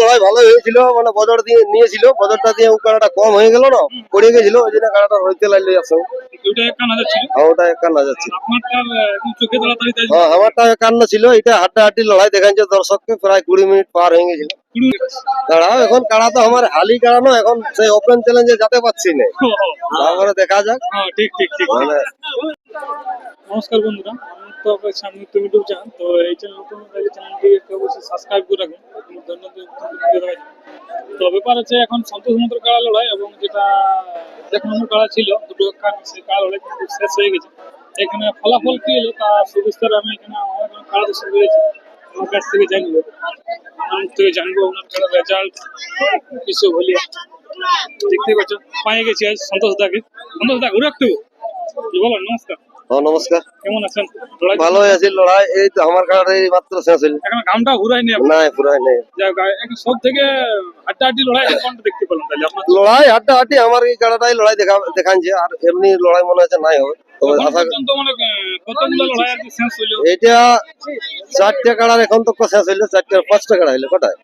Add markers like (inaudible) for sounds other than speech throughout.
লড়াই ভালো হয়েছিল মানে বজর দিয়ে নিয়েছিল বজরটা দিয়ে ও কম হয়ে গেল না পড়ে গেছিল ওই জন্য লাগল একান্ন হাজার ছিল? তাড়াতাড়ি তাই হ্যাঁ আমারটা একান্ন ছিল এটা হাড্ডাহাড্ডি লড়াই দেখাচ্ছে দর্শককে প্রায় কুড়ি মিনিট পার হয়ে গেছিল। কুড়ি এখন কাড়া তো আমার হালি কাড়া না এখন সেই ওপেন চ্যালেঞ্জে যেতে পারছি না। তারপরে দেখা যাক। হ্যাঁ ঠিক ঠিক ঠিক। মানে নমস্কার বন্ধুরা, আমি তো আপনার সামনে তুমি ইউটিউব চ্যানেল তো এই চ্যানেল নতুন হলে চ্যানেলটি অবশ্যই সাবস্ক্রাইব করে রাখুন ধন্যবাদ। তো ব্যাপার হচ্ছে এখন সন্তোষ মন্ত্র কাড়া লড়াই এবং যেটা এক নম্বর কাড়া ছিল, দুটো সেই কাড়া লড়াই কিন্তু শেষ হয়ে গেছে। এখানে ফলাফল কি এলো তা সুবিস্তার আমি এখানে অনেক অনেক কাড়া দর্শক রয়েছে, আমার কাছ থেকে জানব। আমার থেকে জানব ওনার কাড়ার রেজাল্ট কিছু হলে। দেখতে পাচ্ছ, পায়ে গেছি আজ সন্তোষ দাকে। সন্তোষ দা ঘুরে একটু। বলো নমস্কার হ্যাঁ নমস্কার কেমন আছেন ভালো আছে লড়াই এই তো আমার কাড়াটা মাত্র শেষ হইল এখন ঘামটা ঘুরায়নি না পুরাই নেই সব থেকে হাড্ডাহাড্ডি লড়াই কোনটা দেখতে পেলাম তাহলে আপনার লড়াই হাড্ডা আমার এই কাড়াটাই লড়াই দেখা দেখাচ্ছে আর এমনি লড়াই মনে হচ্ছে নাই হবে তবে এখন আশা পর্যন্ত মানে আহ, কতগুলো লড়াই আর কি শেষ হইল এটা চারটে কাড়ার এখন তো শেষ হইল চারটে পাঁচটা কাড়া হইল কটায়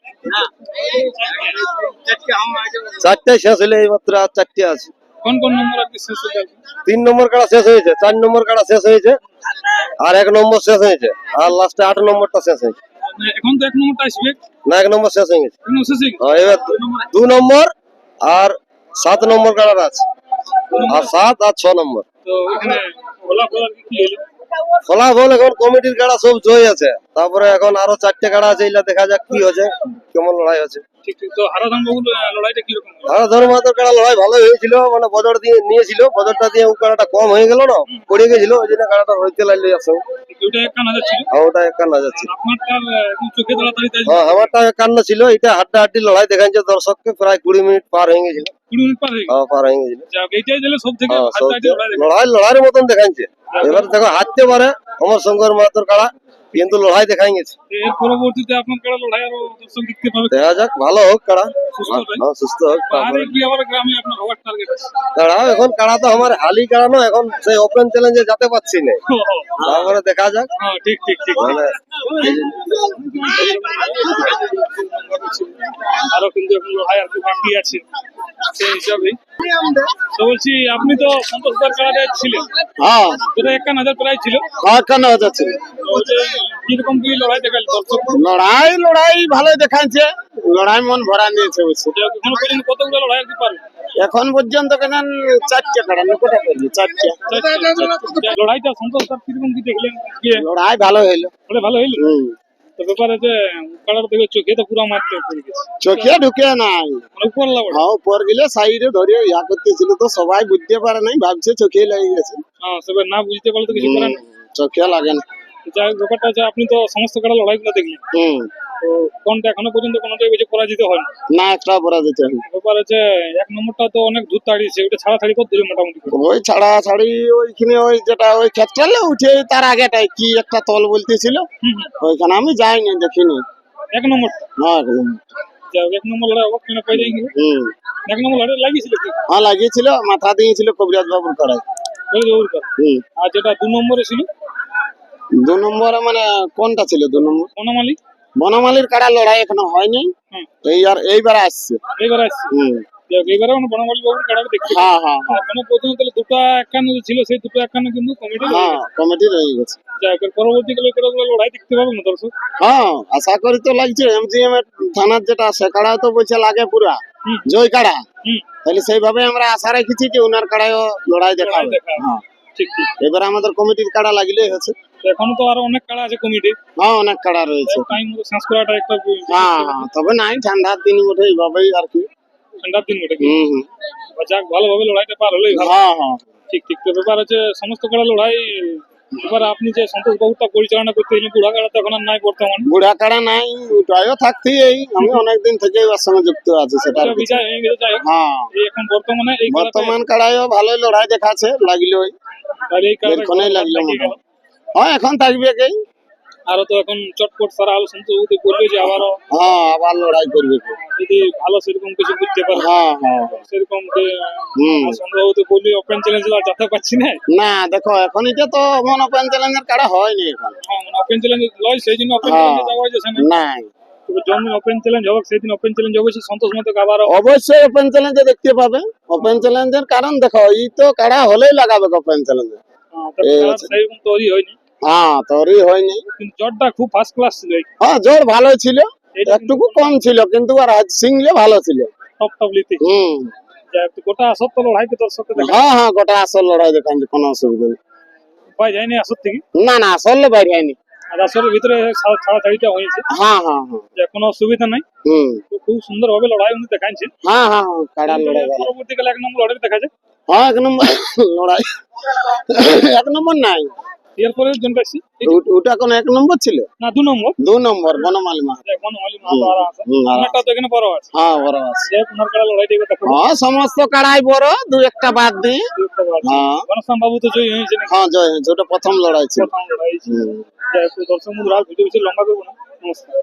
চারটায় শেষ হইল এই মাত্র আর চারটে আছে কোন কোন নম্বর আর কি শেষ আর তিন নম্বর কাড়া শেষ হয়েছে চার নম্বর কাটা শেষ হয়েছে আর এক নম্বর শেষ হয়েছে আর লাস্টে আট নম্বরটা শেষ হয়েছে। মানে এখন তো এক নম্বরটা আসবে? না এক নম্বর শেষ হয়ে গেছে। হ্যাঁ, এবার দু নম্বর আর সাত নম্বর কাড়ার আছে। আর সাত আর ছ নম্বর। তো এখানে ফলাফল কি কি ফলাফল এখন কমিটির কাড়া সব জয় আছে। তারপরে এখন আরও চারটে কাড়া আছে এগুলা দেখা যাক কি হচ্ছে কেমন লড়াই কাড়া লড়াই ভালো হয়েছিল মানে বজর দিয়ে নিয়েছিল বজরটা দিয়ে কম হয়ে গেল না পড়ে গেছিল ওই জন্য লাগল একান্ন হাজার ছিল? তাড়াতাড়ি তাই হ্যাঁ আমারটা একান্ন ছিল এটা হাড্ডা হাড্ডি লড়াই দর্শককে প্রায় কুড়ি মিনিট পার হয়ে গেছিল। পার হয়ে হ্যাঁ হয়ে হ্যাঁ, লড়াই লড়াইয়ের মতন দেখাচ্ছে। এবার দেখো হাঁটতে পারে অমর শঙ্কর মাহাতোর কাড়া কিন্তু লড়াই দেখাই গেছে। এর পরবর্তীতে আপনার লড়াই আরও দর্শক দেখতে পাবে? দেখা যাক ভালো হোক কাড়া সুস্থ হোক তারপরে কি আবার গ্রামে আপনার হওয়ার টার্গেট আছে। কাড়া এখন কাড়া তো আমার হালি কাড়া নয় এখন সেই ওপেন চ্যালেঞ্জে যেতে পারছি না। তারপরে দেখা যাক। হ্যাঁ ঠিক ঠিক ঠিক। মানে আরও কিন্তু এখন লড়াই আর কি বাকি আছে। সেই হিসাবে তো বলছি আপনি তো সন্তোষ দার কাড়াতে ছিলেন। হ্যাঁ। একান্ন হাজার প্রায় ছিল। কীরকম কি লড়াই দেখাল দর্শক? লড়াই লড়াই ভালোই দেখাচ্ছে লড়াই মন ভরা নিয়েছে বুঝছে কতগুলো লড়াই আর কি পারবে? এখন পর্যন্ত কেন চারটে কাটা কোটা করলি চারটে। লড়াইটা সন্তোষ কীরকম কি দেখলেন? লড়াই ভালো হইল। ভালো হইল? তো ব্যাপার আছে দেখে চোখে তো পুরো মারতে পড়ে গেছে। চোখে ঢুকে নাই। মানে উপর লাগা হ্যাঁ উপর গেলে সাইডে ধরে ইয়া করতেছিল তো সবাই বুঝতে পারে নাই ভাবছে চোখে লেগে গেছে। হ্যাঁ সবাই না বুঝতে পারলে তো কিছু করার নেই। চোখে লাগে না। যাই ব্যাপারটা আপনি তো সমস্ত কাটা লড়াইগুলো দেখলেন। হুম। তো কোনটা এখনও পর্যন্ত কোনোটাই বেশি পরাজিত হয় না একটা ব্যাপার আছে এক নম্বরটা তো অনেক দূর তাড়িয়েছে ওটা ছাড়াছাড়ি করতে হবে মোটামুটি। ওই ছাড়া ছাড়ি ওইখানে ওই যেটা ওই ক্ষেত্রে উঠে তার আগেটাই কি একটা তল বলতেছিল। ওইখানে আমি যাইনি দেখিনি। এক নম্বরটা না একদম। যাই হোক, এক নম্বর লড়াই পাই হুম। এক নম্বর লড়াই লাগিয়েছিল কি? হ্যাঁ লাগিয়েছিল মাথা দিয়েছিল কবিরাজ বাবুর কড়াই হুম। আর যেটা দু নম্বরে ছিল? দু নম্বরে মানে কোনটা ছিল দু নম্বর? বনমালি। বনমালির কাড়া লড়াই এখনও হয়নি। হুম। এই আর এইবার আসছে। এইবার আসছে? হুম। মানে বনমালি বাবুর কাড়াটা দেখতে পাই। হ্যাঁ হ্যাঁ হ্যাঁ। তাহলে দুটো একান্ন ছিল সেই দুটো একান্ন কিন্তু কমিটি হ্যাঁ কমিটি রয়ে গেছে। যাই হোক, পরবর্তীকালে কেরকম লড়াই দেখতে পাবো না দর্শক হ্যাঁ আশা করি তো লাগছে। এমজিএম এর থানার যেটা সে কাড়া তো বলছে লাগে পুরা। জয় কাড়া। তাহলে সেইভাবে আমরা আশা রেখেছি যে উনার কাড়ায়ও লড়াই দেখা হবে দেখা হবে। হ্যাঁ। ঠিক ঠিক। এবার আমাদের কমিটির কাড়া লাগিলেই হচ্ছে। এখনও তো আরও অনেক কাড়া আছে কমিটি হ্যাঁ অনেক কাড়া রয়েছে। টাইম মতো শেষ করাটা একটা হ্যাঁ হ্যাঁ তবে নাই ঠান্ডার দিন এইভাবেই আর কি। ঠান্ডার দিন বটে হুম হুম। যাক ভালোভাবে লড়াইটা পার হলেই ভালো। হ্যাঁ হ্যাঁ। ঠিক ঠিক। তো ব্যাপার আছে সমস্ত কাড়া লড়াই এবার আপনি যে সন্তোষ বাবুটা পরিচালনা করতে এলেন বুড়া তো এখন আর নাই বর্তমান। বুড়া কাড়া নাই ওটাইও থাকতেই এই। আমি অনেকদিন থেকে ওর সঙ্গে যুক্ত আছি সেটা বিজয় হয়ে। এখন বর্তমানে এই বর্তমান কাড়াইও ভালোই লড়াই দেখাচ্ছে লাগল আর এই কাড়াটা এক্ষণেই লাগল হ্যাঁ। এখন থাকবে কি আরও তো এখন চটপট সারা আলো সন্তোষবাবুতে বলবে যে আবারও হ্যাঁ আবার লড়াই করবে যদি ভালো সেরকম কিছু বুঝতে পারে হ্যাঁ হ্যাঁ। সেরকম যে বললে ওপেন চ্যালেঞ্জ যেতে পারছি না। না দেখো এখন এটা তো মন ওপেন চ্যালেঞ্জের কাড়া হয়নি এখন। হ্যাঁ মানে ওপেন চ্যালেঞ্জ লয় সেই জন্য ওপেন। চ্যালেঞ্জে যাওয়া নাই। যখন ওপেন চ্যালেঞ্জ হবে সেই দিন ওপেন চ্যালেঞ্জ সন্তোষ মতো অবশ্যই ওপেন চ্যালেঞ্জে দেখতে পাবে। ওপেন চ্যালেঞ্জের কারণ দেখো ই তো কাড়া হলেই লাগাবে ওপেন চ্যালেঞ্জে এই তৈরি হয়নি। হ্যাঁ তোরই হয়নি। কিন্তু জটটা খুব ফার্স্ট ক্লাস ছিল হ্যাঁ জোর ভালো ছিল। একটুকু কম ছিল কিন্তু আর হাজ সিংলে ভালো ছিল। টপ টপ লিতে হুম। যা একটু গোটা সত্য লড়াইতে দর্শককে হ্যাঁ হ্যাঁ গোটা আসল লড়াই দেখান কোনো অসুবিধা নেই। পাই যায়নি আসর থেকে? না না আসলে বাইরে হয়নি আর আসরের ভিতরে ছাড়া- ছাড়াছাড়িটা হয়েছে। হ্যাঁ হ্যাঁ হ্যাঁ। কোনো অসুবিধা নাই। হুম। তো খুব সুন্দর ভাবে লড়াই উনি দেখাচ্ছেন হ্যাঁ হ্যাঁ হ্যাঁ কাড়ার লড়াই। পরবর্তীকালে এক নম্বর লড়াই দেখা যায় হ্যাঁ এক নম্বর (coughs) লড়াই। (coughs) এক নম্বর নাই। এরপরে আসি ওটা কোন এক নম্বর ছিল? না দু নম্বর। দু নম্বর বনমালী মা। যে কোন হলি মাল আর আছে তো এখানে বড় আছে। হ্যাঁ বড় আছে। যে ওনার কাড়া লড়াইটা এবার হ্যাঁ সমস্ত কাড়াই বড় দু একটা বাদ দিয়ে হ্যাঁ। গণেশরাম বাবু তো জয়ী হয়েছে হ্যাঁ জয় হয়েছে। ওটা প্রথম লড়াই ছিল। প্রথম লড়াই হুম, দর্শক বন্ধুরা ভিডিও বেশি লম্বা করব না। নমস্কার।